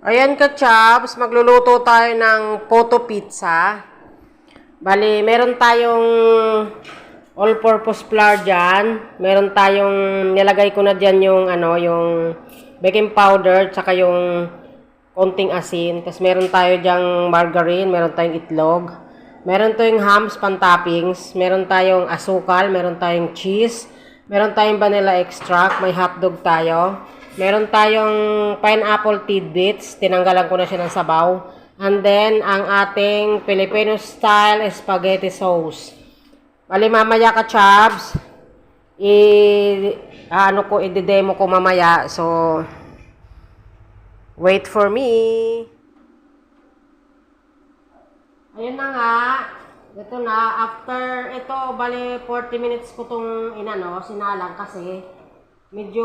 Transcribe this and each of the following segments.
Ayan ka, Chaps. Magluluto tayo ng photo pizza. Bali, meron tayong all-purpose flour dyan. Meron tayong, nilagay ko na dyan yung, ano, yung baking powder, tsaka yung konting asin. Tapos meron tayo dyang margarine, meron tayong itlog. Meron tayong hams pan-toppings. Meron tayong asukal, meron tayong cheese. Meron tayong vanilla extract, may hotdog tayo. Meron tayong pineapple tidbits, tinanggalan ko na siya ng sabaw. And then, ang ating Filipino style spaghetti sauce. Bali, mamaya ka, Chabs. I, ano ko, i-demo ko mamaya. So, wait for me. Ayun na nga. Ito na. After ito, bali 40 minutes ko itong inano, sinalang kasi medyo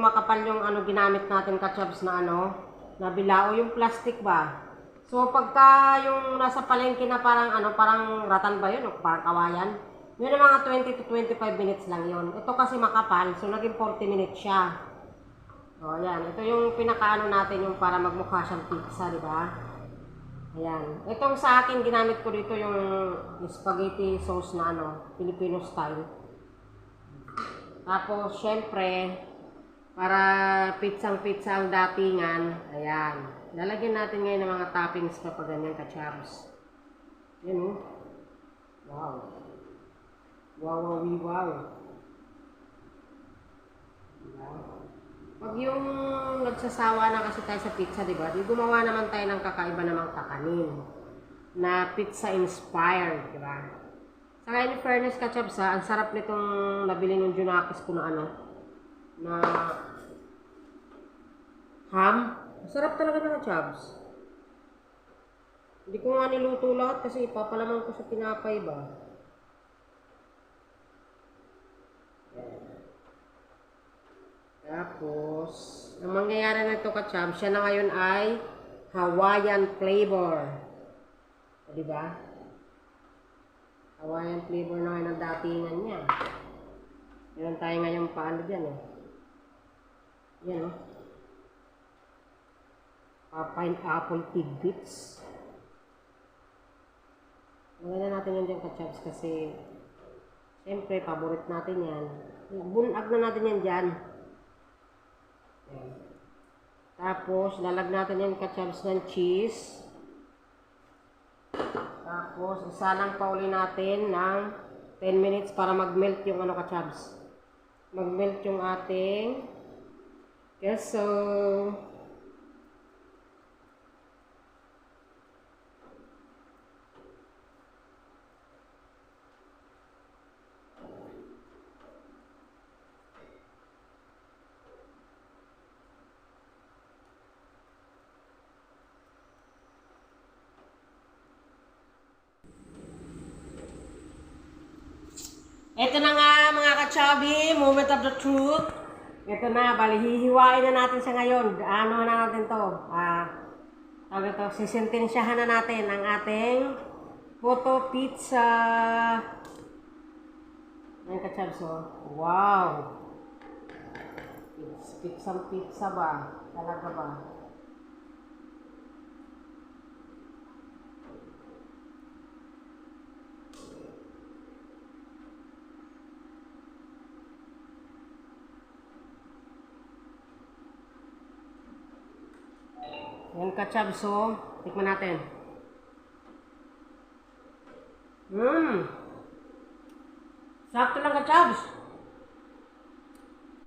makapal yung ano ginamit natin kachabs na ano, na bilao yung plastic ba. So pagka yung nasa palengke na parang ano, parang ratan ba yun o parang kawayan, yun mga 20 to 25 minutes lang yun. Ito kasi makapal, so naging 40 minutes siya. O, yan. Ito yung pinakaano natin yung para magmukha siyang pizza, di ba? Ayan. Itong sa akin, ginamit ko dito yung spaghetti sauce na ano, Filipino style. Tapos, syempre, para pitsang-pizza ang datingan, ayan. Lalagyan natin ngayon ng mga toppings kapag ganyan ka-chabs. Yan oh. Wow. Wow, wow, wow. Pag yung nagsasawa na kasi tayo sa pizza, di ba? Di gumawa naman tayo ng kakaiba namang kakanin na pizza inspired, di ba? Saka in fairness ka, Chabs, ha, ang sarap nitong nabili ng Junakis ko na ano, na ham. Sarap talaga ng Chabs. Hindi ko nga niluto lahat kasi ipapalaman ko sa tinapay ba. Tapos, ang mangyayari na ito ka Chabs, siya na ngayon ay Hawaiian flavor. O, di ba? Hawaiian flavor na ngayon ang niya. Meron tayo ngayon paano dyan eh. Yan oh. Uh, pineapple tidbits. Maganda natin yan dyan kachabs kasi siyempre paborit natin yan. Bunag na natin yan dyan. Ayan. Tapos lalag natin yan kachabs ng cheese. Tapos, isalang pa uli natin ng 10 minutes para mag-melt yung ano ka-chabs. Mag-melt yung ating queso. Ito na nga mga kachabi, moment of the truth. Ito na, bali hihiwain na natin siya ngayon. Ano na natin to? Ah, tawag ito, sisintensyahan na natin ang ating photo pizza. Ayan kachabs oh. Wow! It's pizza pizza ba? Talaga ba? Yan kachabs oh. Tikman natin. Mmm. Sakto lang kachabs.